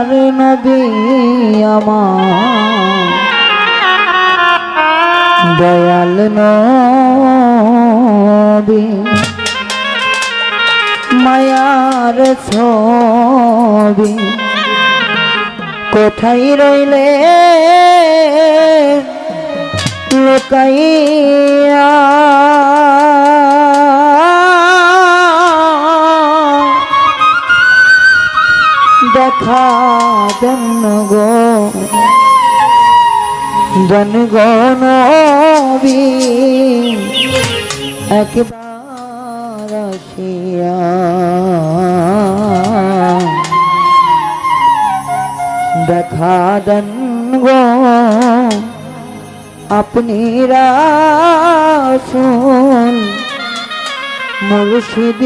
মায়ার নবী আমার। দয়াল নবী। মায়ার ছবি। কোথায় রইলে? লোকাইয়া দেখা দেন গো। জন গনবি একবার আসিয়া। দেখা দেন গো আপনি রাসুল মুর্শিদ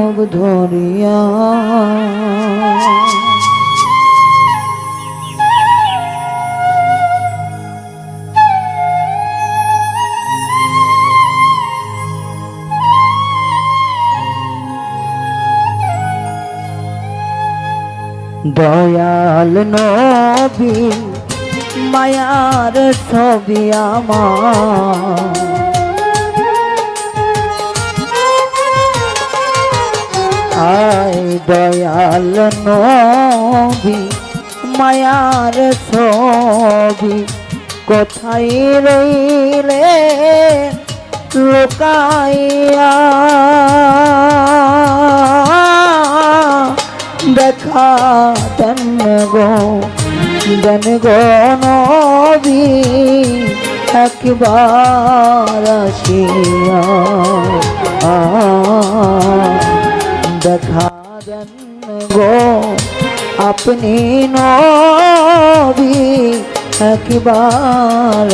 রোগ ধরিয়া। দয়াল নবী মায়ার ছবি আমার। আয় দয়াল নবী, মায়ার ছবি, কোথায় রইলে লোকাইয়া? দেখা দেন গো দেন গো নবী, একবার আসিয়া। আ দেখা দেন গো আপনি নবী একবার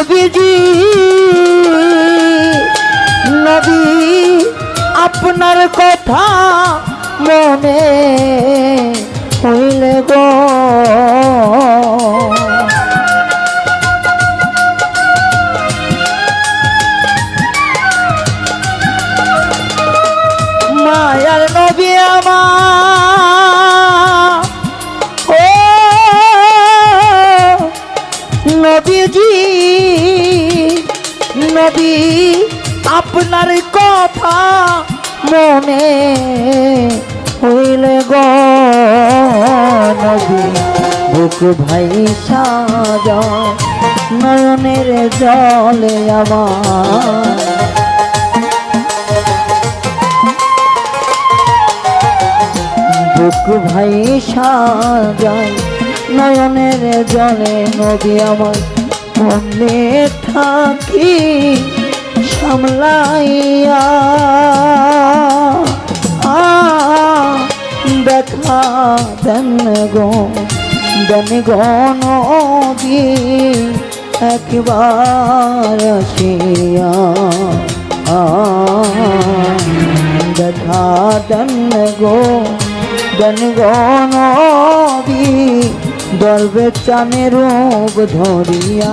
নবীজি নবী আপনার কথা মনে হইলে গো। মায়ার মনে হইলে গ বুক ভাই সাজা নয়নের জলে আমার। বুক ভাই সাজায় নয়নের জলে নদী আমার মনে থাকি। সামলাইয়া আ, দেখা দেন গো দেন গো নদী একবার আসিয়া আ, দেখা দেন গো দেন গো নবী দলবে চানে রূপ ধরিয়া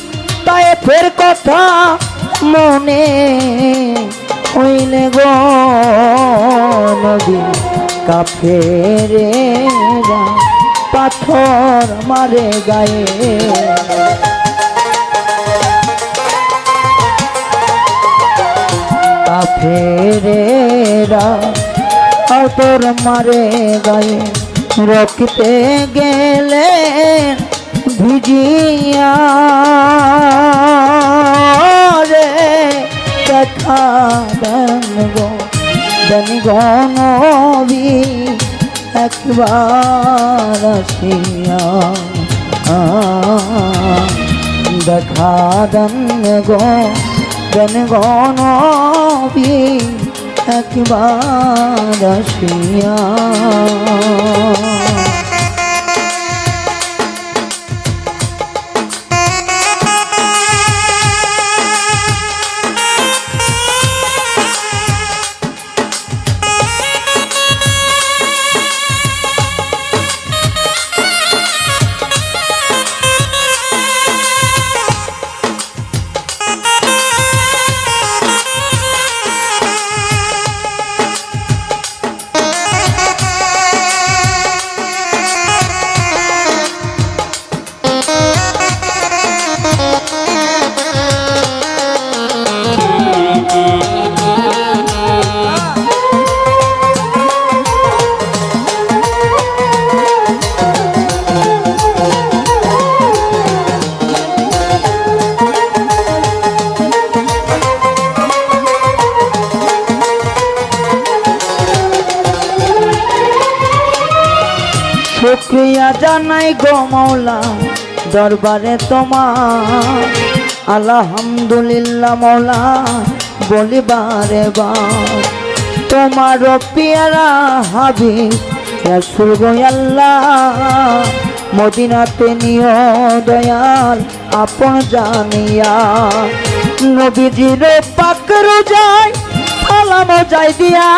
কথা মনে হইলে গো নবী কাফেরে পাথর মারে গায়ে। কাফেরেরা আর তোর মারে গায়ে, রকিতে গেলে ভিজিয়া রে দেখা গো দেন গনবি একবার আসিয়া। দেখা দেন গো দেন গনবি একবার আসিয়া। শুক্রিয়া জানাই গো মৌলা দরবারে তোমার। আলহামদুলিল্লাহ মৌলা বলিবারে বার। তোমার পিয়ারা হাবি আল্লাহ, মদিনাতে নিয় দয়াল, আপন জানিয়া। নবীজির পাকর যায় সালাম যাই দিয়া,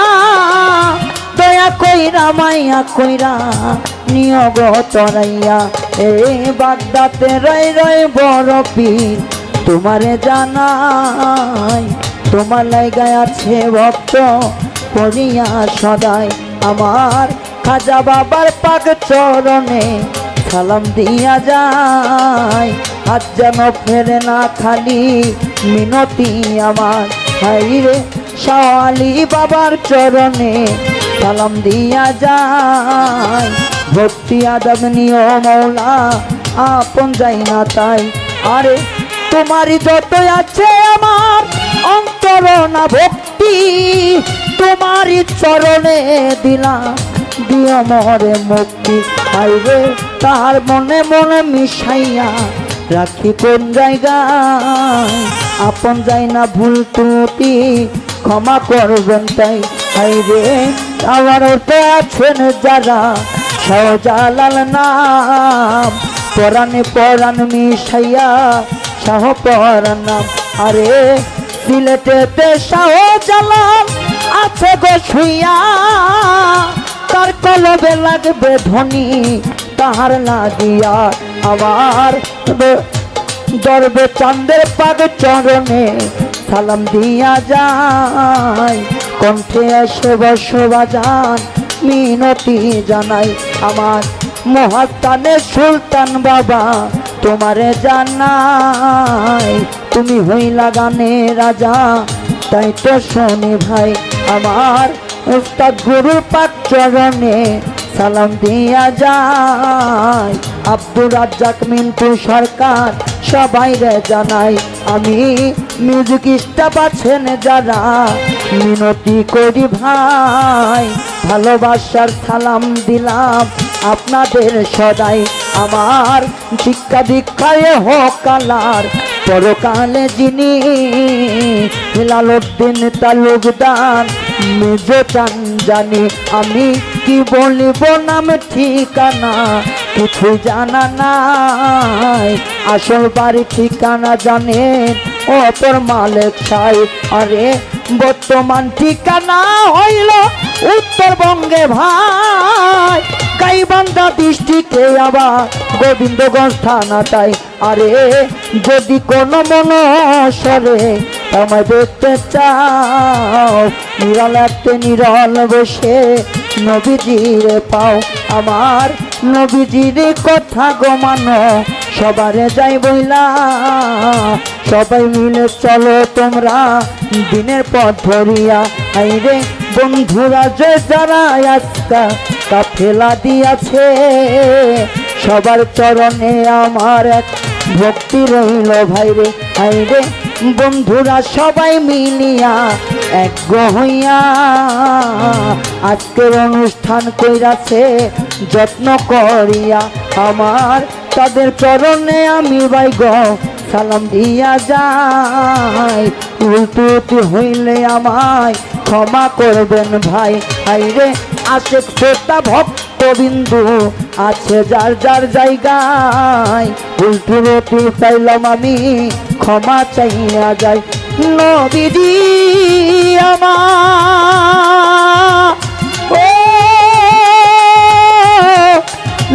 দয়া কইরা, মাইয়া কইরা তরাইয়া এ বাগদাতে রই রই বড় পীর, তোমারে জানাই, তোমার লাইগায় আছে ভক্ত করিয়া সদাই। আমার খাজা বাবার পাক চরণে সালাম দিয়া যায়। হাত যেন ফেরে না খালি মিনতি আমার। হাইরে শালি বাবার চরণে সালাম দিয়া যায়। ভক্তি আদব নিয় মৌলা, আপন যাই না তাই। আরে, তোমারই যত আছে আমার অন্তর না ভক্তি, তোমারই চরণে দিলাম, দিও মরে মুক্তি। আইবে তাহার মনে মনে মিশাইয়া রাখি কোন জায়গায়? আপন যাই না ভুল ত্রুটি, ক্ষমা করবেন তাই। আইবে আমার তো আছেন যারা সহজালাল নাম। পরাণে পরাণ মিশাইয়া, শাহ পরাণ নাম। আরে সিলেটেতে শাহ জালাল আছে গো শুইয়া। তার কলবে লাগবে ধনী তাহার না দিয়া আমার দরবে চান্দের পাগ চরণে সালাম দিয়া যায়। কণ্ঠে এসে বসবাজান মিনতি জানাই আমার মহাত্মানে সুলতান বাবা, তোমারে জানাই, তুমি হইলা গানে রাজা। তাই তো শোনে ভাই, আমার উস্তাদ গুরু পাক চরণে সালাম দিয়া যায়। আব্দুর রাজ্জাক মিন্টু সরকার, সবাই রে জানাই, আমি মিউজিক স্টাফ আছেন যারা। মিনতি করি ভাই, ভালোবাসার সালাম দিলাম আপনাদের সদাই। আমার শিক্ষা দীক্ষায় হোক কালার পরকালে যিনি হিলালুদ্দিন তালুকদার, মেজ চান জানি আমি কি বলিব নাম ঠিকানা কিছু জানা নাই। আসল বাড়ি ঠিকানা জানেন অপর মালিক ছাই আরে, বর্তমান ঠিকানা হইল উত্তরবঙ্গে ভাই। গাইবান্ধা দৃষ্টিকে আবার গোবিন্দগঞ্জ থানাটাই আরে, যদি কোনো মনসরে আমায় দেখতে চাও, নিরল একটা নিরল বসে নবীজির পাও। আমার নবীজির কথা গমানো সবারে যাই বইলা, সবাই মিলে চলো তোমরা দিনের পথ ধরিয়া। আইরে বন্ধুরা যে যারা আজকা কাফেলা দিয়াছে, সবার চরণে আমার এক ভক্তি রইল ভাইরে হাইরে বন্ধুরা সবাই মিলিয়া এক হইয়া। আজকের অনুষ্ঠান কইরাছে, যত্ন করিয়া। আমার তাদের চরণে আমি ভাই বাইগ সালাম দিয়া যাই। উল্টুতি হইলে আমায় ক্ষমা করবেন ভাই হাইরে আশেক শ্রোতা ভক্তবিন্দু আছে যার যার জায়গায়। উল্টু উল্টুরতি চাইলাম আমি, ক্ষমা চাইয়া যাই নবীজি আমার। ও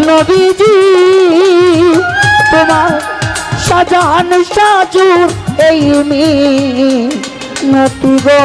নবীজি, তোমার সাজান সাজুর এই মি নতি গো।